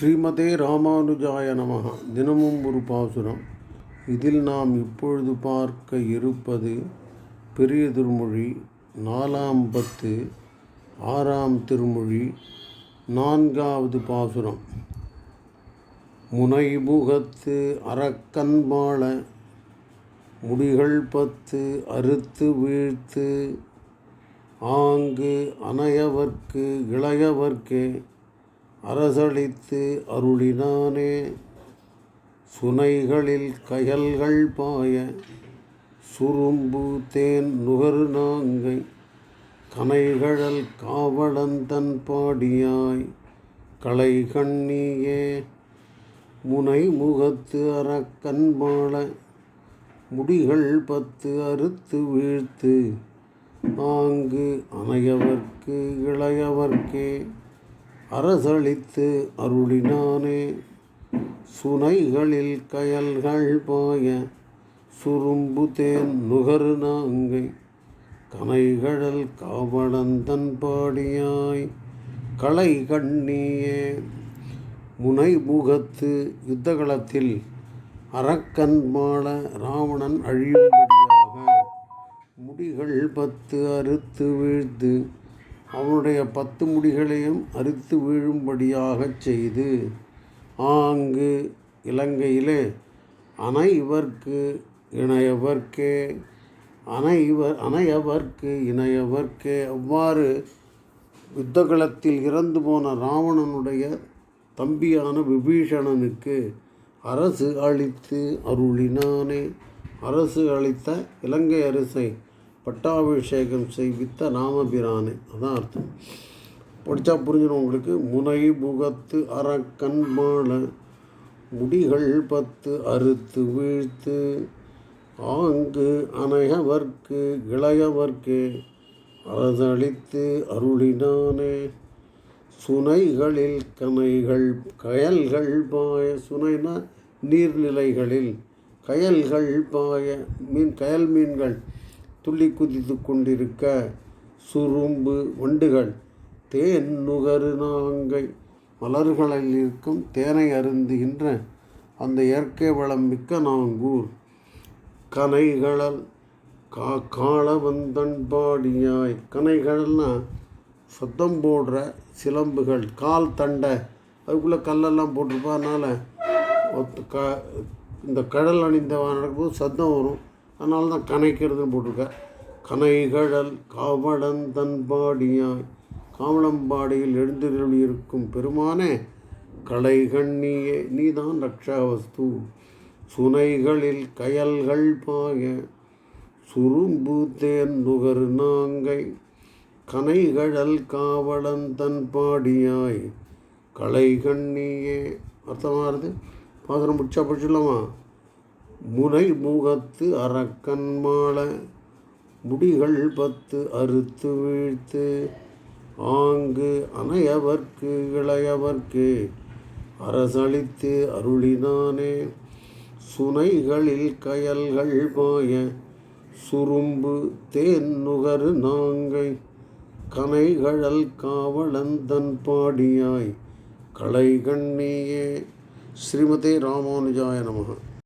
ஸ்ரீமதே ராமானுஜாய நமக. தினமும் ஒரு பாசுரம். இதில் நாம் இப்பொழுது பார்க்க இருப்பது பெரிய திருமொழி நாலாம் பத்து ஆறாம் திருமொழி நான்காவது பாசுரம். முனைமுகத்து அறக்கன்பாள முடிகள் பத்து அறுத்து வீழ்த்து ஆங்கு அணையவர்க்கு இளையவர்க்கே அரசளித்து அருளினானே. சுனைகளில் கயல்கள் பாய சுரும்பு தேன் நுகர் நாங்கை. கனைகழல் காவலந்தன் பாடியாய். களை கண்ணியே முனை முகத்து அறக்கண்பாள முடிகள் பத்து அறுத்து வீழ்த்து. ஆங்கு அணையவர்க்கு இளையவர்க்கே. அரசளித்து அருளினானே. சுனைகளில் கயல்கள் பாய சுரும்பு தேன் நுகரு நாங்கை. கனைகழல் காவலந்தன் பாடியாய் களை கண்ணியே. முனை முகத்து யுத்தகளத்தில் அரக்கன் மாள ராவணன் அழியும்படியாக முடிகள் பத்து அறுத்து வீழ்த்து அவனுடைய பத்து முடிகளையும் அறுத்து வீழும்படியாகச் செய்து ஆங்கு இலங்கையிலே அனைவர்க்கு இணையவர்க்கே அனைவர் அனையவர்க்கு இணையவர்க்கே அவ்வாறு யுத்தகளத்தில் இறந்து போன ராவணனுடைய தம்பியான விபீஷணனுக்கு அரசு அளித்து அருளினானே. அரசு அளித்த இலங்கை அரசை பட்டாபிஷேகம் செய்வித்த ராமபிரானே அதான் அர்த்தம். படித்தா புரிஞ்சிடும் உங்களுக்கு. முனை முகத்து அறக்கண் மாலை முடிகள் பத்து அறுத்து வீழ்த்து ஆங்கு அனையவர்க்கு இளையவர்க்கு அறதளித்து அருளினானே. சுனைகளில் கனைகள் கயல்கள் பாய சுனைனா நீர்நிலைகளில் கயல்கள் பாய மீன் கயல் மீன்கள் துள்ளி குதித்து கொண்டிருக்க சுரும்பு வண்டுகள். தேன் நுகரு நாங்கை மலர்களில் இருக்கும் தேனை அருந்துகின்ற அந்த இயற்கை வளம் மிக்க நாங்கூர். கனைகளல் கா காளவந்தன் பாடியாய் கனைகள்னா சத்தம் போடுற சிலம்புகள். கால் தண்டை அதுக்குள்ளே கல்லெல்லாம் போட்டிருப்பா அதனால் க இந்த கடல் அணிந்த நடக்கும்போது சத்தம் வரும். அதனால தான் கனைக்கிறதுன்னு போட்டிருக்க. கனைகழல் காவலன் தன்பாடியாய் காவலம்பாடியில் எழுந்தருளி இருக்கும் பெருமானே களை கண்ணியே நீதான் ரக்ஷாவஸ்து. சுனைகளில் கயல்கள் பாய சுரும்பு தேன் நுகர் நாங்கை. கனைகழல் காவலன் தன் பாடியாய் களை கண்ணியே அர்த்தமாகுது பாசனம் முடிச்சா படிச்சுடலாமா முனை முகத்து அரக்கன் மாள முடிகள் பத்து அறுத்து வீழ்த்து ஆங்கு அணையவர்க்கு இளையவர்க்கு அரசளித்து அருளினானே. சுனைகளில் கயல்கள் பாய சுரும்பு தேன் நுகரு நாங்கை கனைகழல் காவலந்தன் பாடியாய் களை கண்ணியே ஸ்ரீமதே ராமானுஜாய நமகன்